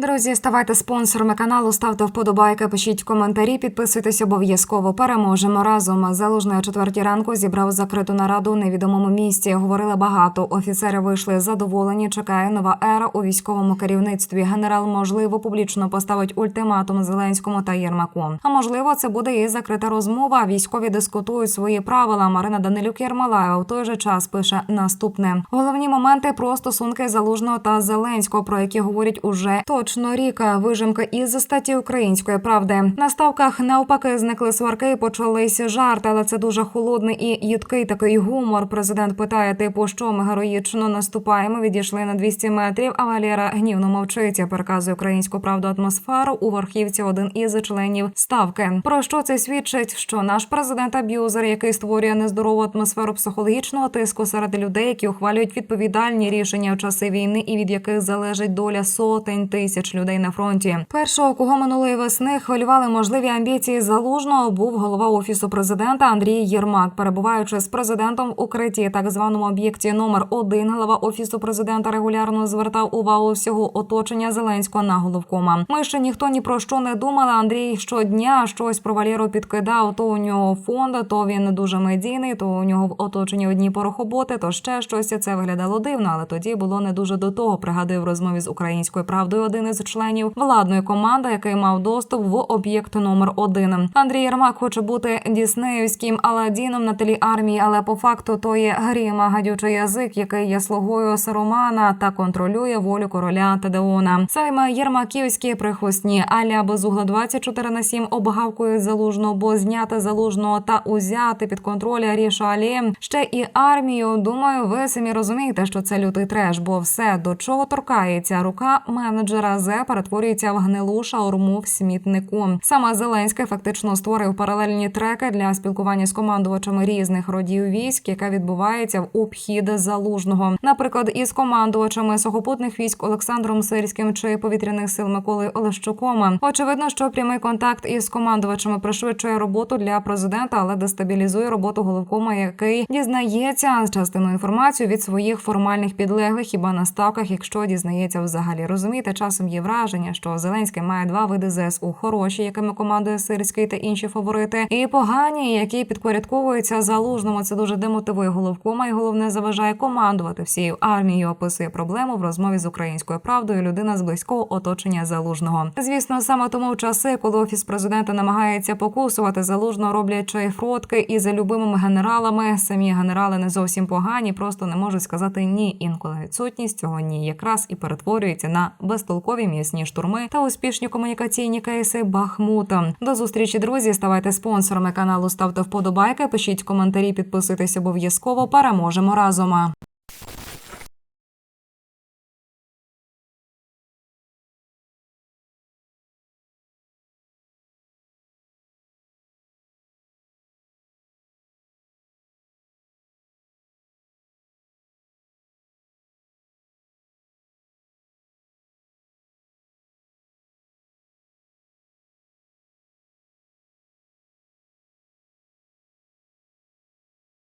Друзі, ставайте спонсорами каналу, ставте вподобайки, пишіть коментарі, підписуйтесь обов'язково. Переможемо разом. Залужний о четвертій ранку зібрав закриту нараду у невідомому місці. Говорили багато. Офіцери вийшли задоволені. Чекає нова ера у військовому керівництві. Генерал можливо публічно поставить ультиматум Зеленському та Єрмаку. А можливо, це буде і закрита розмова. Військові дискутують свої правила. Марина Данилюк Єрмолаєва в той же час пише наступне: головні моменти про стосунки залужного та Зеленського, про які говорять уже точно ріка. Вижимка із статті української правди. На ставках навпаки зникли сварки, і почались жарти, але це дуже холодний і їдкий такий гумор. Президент питає, типу, що ми героїчно наступаємо. Відійшли на 200 метрів. А Валера гнівно мовчить. Переказує українську правду атмосферу у верхівці. Один із членів ставки. Про що це свідчить? Що наш президент аб'юзер, який створює нездорову атмосферу психологічного тиску серед людей, які ухвалюють відповідальні рішення в часи війни, і від яких залежить доля сотень тисяч людей на фронті. Першого, кого минулої весни хвилювали можливі амбіції залужного, був голова офісу президента Андрій Єрмак, перебуваючи з президентом в укритті, так званому об'єкті номер 1 Голова офісу президента регулярно звертав увагу всього оточення Зеленського на головкома. Ми ще ніхто ні про що не думали. Андрій щодня щось про Валєру підкидав. То у нього фонд, то він дуже медійний, то у нього в оточенні одні порохоботи, то ще щось. Це виглядало дивно, але тоді було не дуже до того. Пригадує в розмові з українською правдою один із членів владної команди, який мав доступ в об'єкт номер 1 Андрій Єрмак хоче бути діснеївським Аладдіном на тлі армії, але по факту то є гріма гадючий язик, який є слугою Сарумана та контролює волю короля Тедеона. Саме єрмаківські прихвостні Аля Безугла 24 на 7 обгавкують залужного, бо зняти залужного та узяти під контроль Аріша Алі ще і армію. Думаю, ви самі розумієте, що це лютий треш, бо все до чого торкається рука менеджера Зе перетворюється в гнилу шаурму в смітнику. Саме Зеленський фактично створив паралельні треки для спілкування з командувачами різних родів військ, яка відбувається в обхід залужного. Наприклад, із командувачами сухопутних військ Олександром Сирським чи повітряних сил Миколою Олещуком. Очевидно, що прямий контакт із командувачами пришвидшує роботу для президента, але дестабілізує роботу головкома, який дізнається частину інформацію від своїх формальних підлеглих, хіба на ставках, якщо дізнається взагалі. Розумієте, часом є враження, що Зеленський має два види ЗСУ: хороші, якими командує Сирський та інші фаворити, і погані, які підпорядковуються залужному. Це дуже демотивує головкома, і головне заважає командувати всією армією. Описує проблему в розмові з українською правдою. Людина з близького оточення залужного. Звісно, саме тому в часи, коли офіс президента намагається покусувати залужно, роблячи фротки із любимими генералами. Самі генерали не зовсім погані, просто не можуть сказати ні. Інколи відсутність цього ні, якраз і перетворюється на безтолкові м'ясні штурми та успішні комунікаційні кейси Бахмута. До зустрічі, друзі. Ставайте спонсорами каналу, ставте вподобайки, пишіть коментарі, підписуйтесь обов'язково. Переможемо разом.